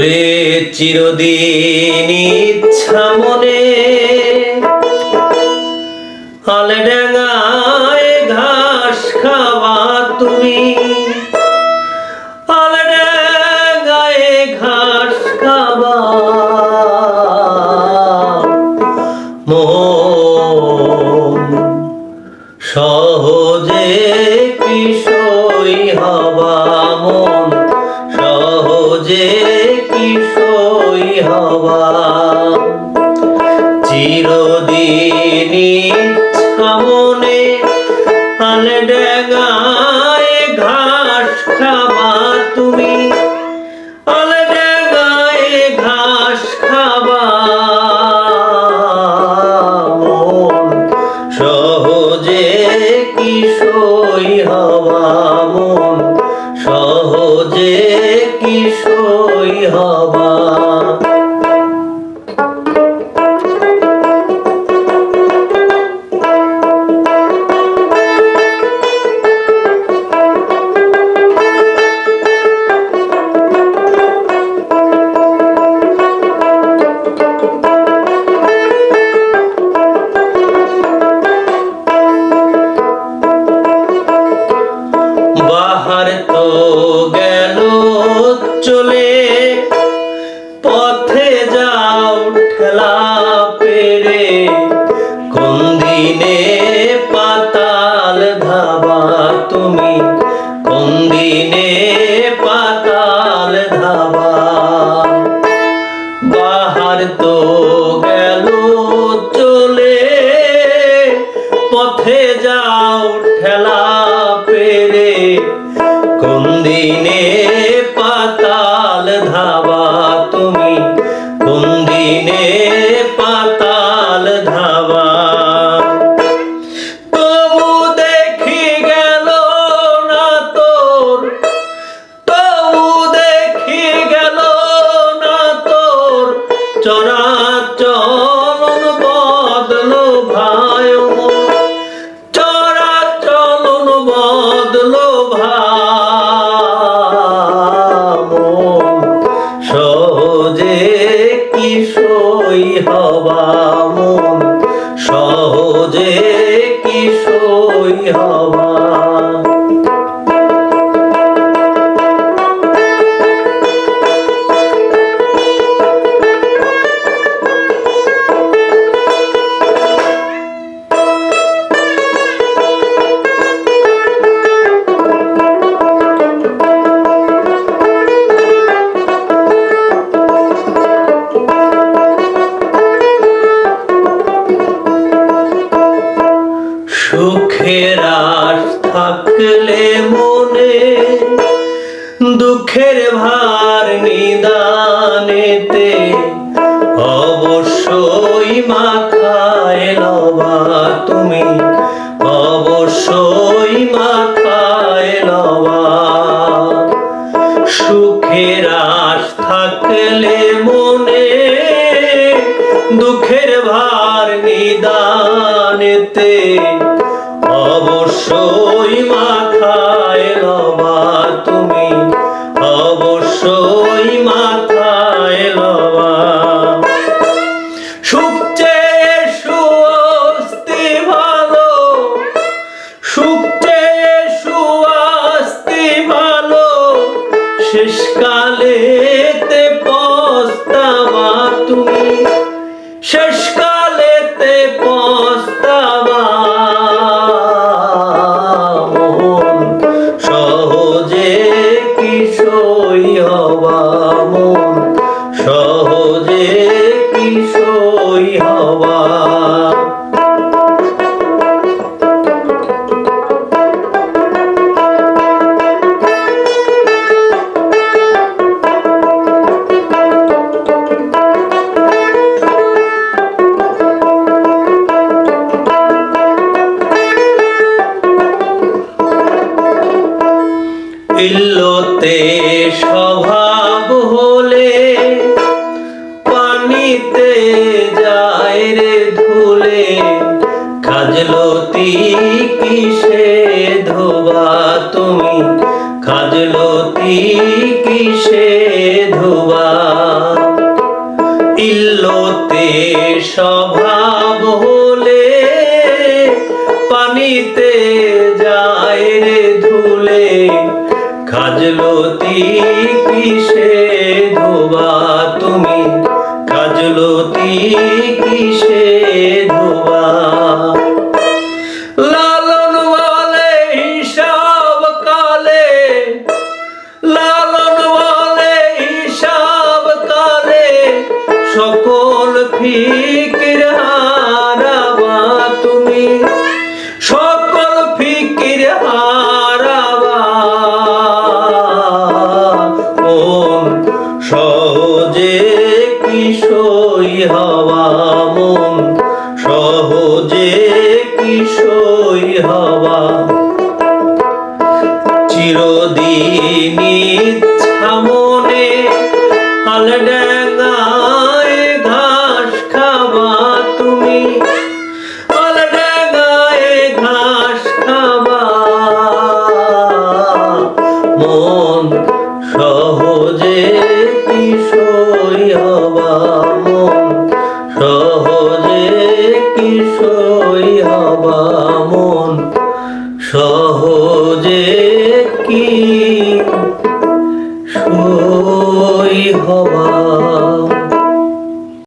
ওরে চিরদিন ইচ্ছা মনে। আলে ডাঙায় ঘাস খাওয়া তুমি। যাও পেরে কোন পাতাল ধাবা তুমি? কোন পাতাল ধাবা? বাহার তো গেল চলে, পথে যাও ঠেলা পেরে কোন দিনে পাতাল ধাবা দুঃখের ভার নিদানেতে অবশ্যই মাথায় লবা তুমি। অবশ্যই মাথায় লবা। সুখের আশ থাকলে মনে দুঃখের ভার নিদানেতে অবশ্যই শেষকালেতে পস্তাবা সহজে সহজে সই হবা ইল্লতে স্বভাব হলে পানিতে যায় রে ধুলে কাজলতি কিসে ধোবা তুমি খাজলতি কিসে ধোবা। ইল্লতে স্বভাব হলে পানিতে খাজলতি কিসে ধোবা তুমি? খাজলতি কিসে ধোবা? লালন বলে হিসাব কালে। লালন বলে হিসাব কালে। সকল ফিকির মন সহজে কিশোই হওয়া মন সহজে কিশোই হওয়া চিরদিন ছামনে মনে কিশোই হবা